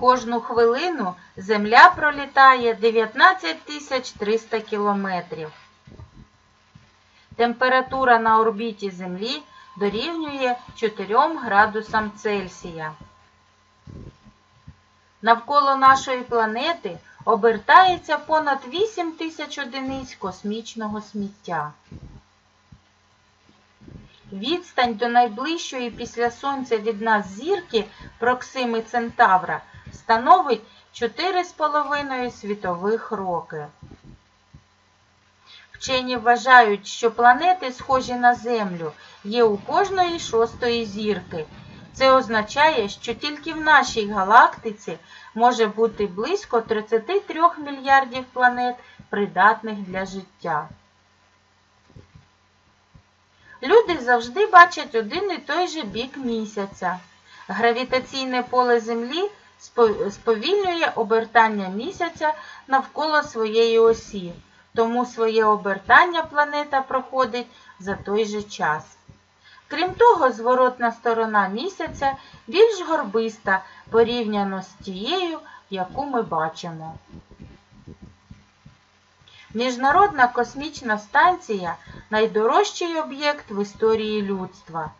Кожну хвилину Земля пролітає 19 300 кілометрів. Температура на орбіті Землі дорівнює 4 градусам Цельсія. Навколо нашої планети обертається понад 8 тисяч одиниць космічного сміття. Відстань до найближчої після Сонця від нас зірки Проксими Центавра становить 4,5 світових роки. Вчені вважають, що планети, схожі на Землю, є у кожної шостої зірки. Це означає, що тільки в нашій галактиці може бути близько 33 мільярдів планет, придатних для життя. Люди завжди бачать один і той же бік місяця. Гравітаційне поле Землі сповільнює обертання місяця навколо своєї осі, тому своє обертання планета проходить за той же час. Крім того, зворотна сторона місяця більш горбиста порівняно з тією, яку ми бачимо. Міжнародна космічна станція найдорожчий об'єкт в історії людства.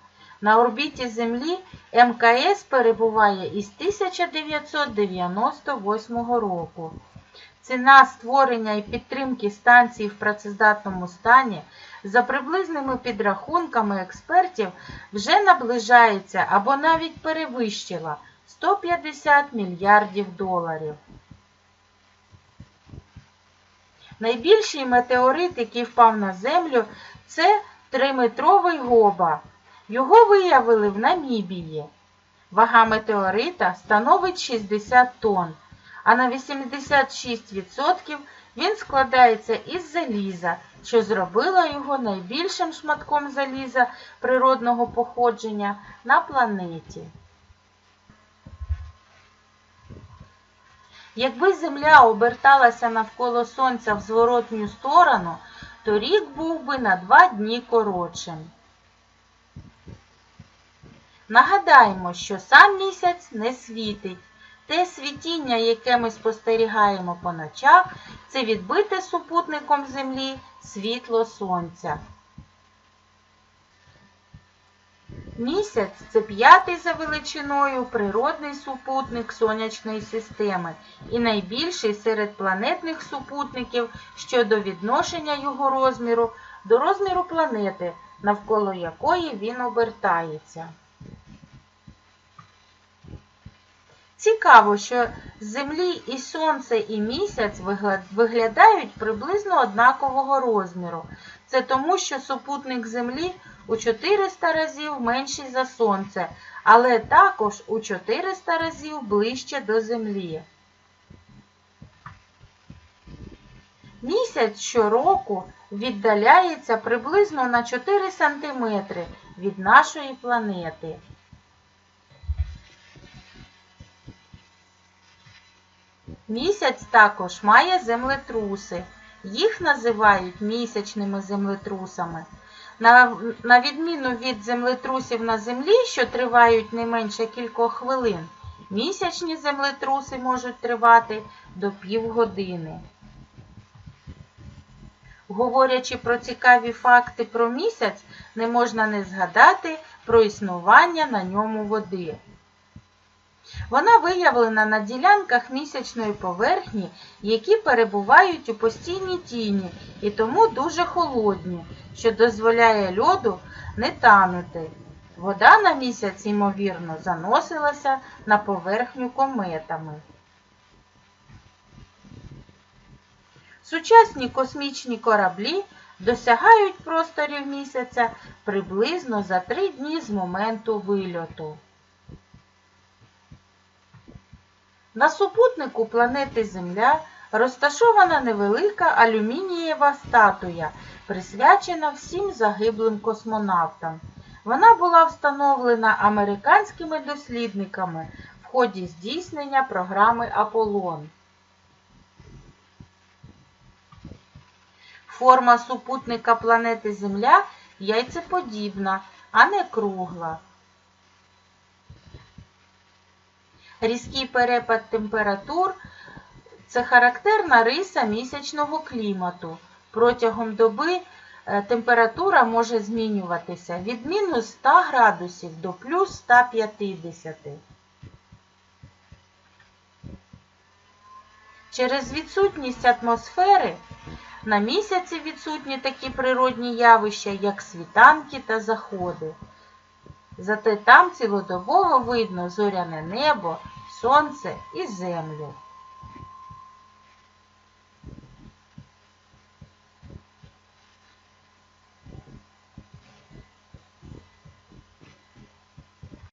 На орбіті Землі МКС перебуває із 1998 року. Ціна створення і підтримки станції в працездатному стані за приблизними підрахунками експертів вже наближається або навіть перевищила 150 мільярдів доларів. Найбільший метеорит, який впав на землю, це триметровий гоба. Його виявили в Намібії. Вага метеорита становить 60 тонн, а на 86% він складається із заліза, що зробило його найбільшим шматком заліза природного походження на планеті. Якби Земля оберталася навколо Сонця в зворотню сторону, то рік був би на два дні коротшим. Нагадаємо, що сам місяць не світить. Те світіння, яке ми спостерігаємо по ночах, це відбите супутником Землі світло Сонця. Місяць це п'ятий за величиною природний супутник сонячної системи і найбільший серед планетних супутників щодо відношення його розміру до розміру планети, навколо якої він обертається. Цікаво, що Землі і Сонце, і місяць виглядають приблизно однакового розміру. Це тому, що супутник Землі у 400 разів менший за Сонце, але також у 400 разів ближче до Землі. Місяць щороку віддаляється приблизно на 4 см від нашої планети. Місяць також має землетруси. Їх називають місячними землетрусами. На, на відміну від землетрусів на Землі, що тривають не менше кількох хвилин, місячні землетруси можуть тривати до півгодини. Говорячи про цікаві факти про місяць, не можна не згадати про існування на ньому води. Вона виявлена на ділянках місячної поверхні, які перебувають у постійній тіні і тому дуже холодні, що дозволяє льоду не танути. Вода на місяць, ймовірно, заносилася на поверхню кометами. Сучасні космічні кораблі досягають просторів місяця приблизно за три дні з моменту вильоту. На супутнику планети Земля розташована невелика алюмінієва статуя, присвячена всім загиблим космонавтам. Вона була встановлена американськими дослідниками в ході здійснення програми Аполлон. Форма супутника планети Земля яйцеподібна, а не кругла. Різкий перепад температур це характерна риса місячного клімату. Протягом доби е, температура може змінюватися від мінус 100 градусів до плюс 150. Через відсутність атмосфери на місяці відсутні такі природні явища, як світанки та заходи. Зате там цілодобово видно зоряне небо, сонце і землю.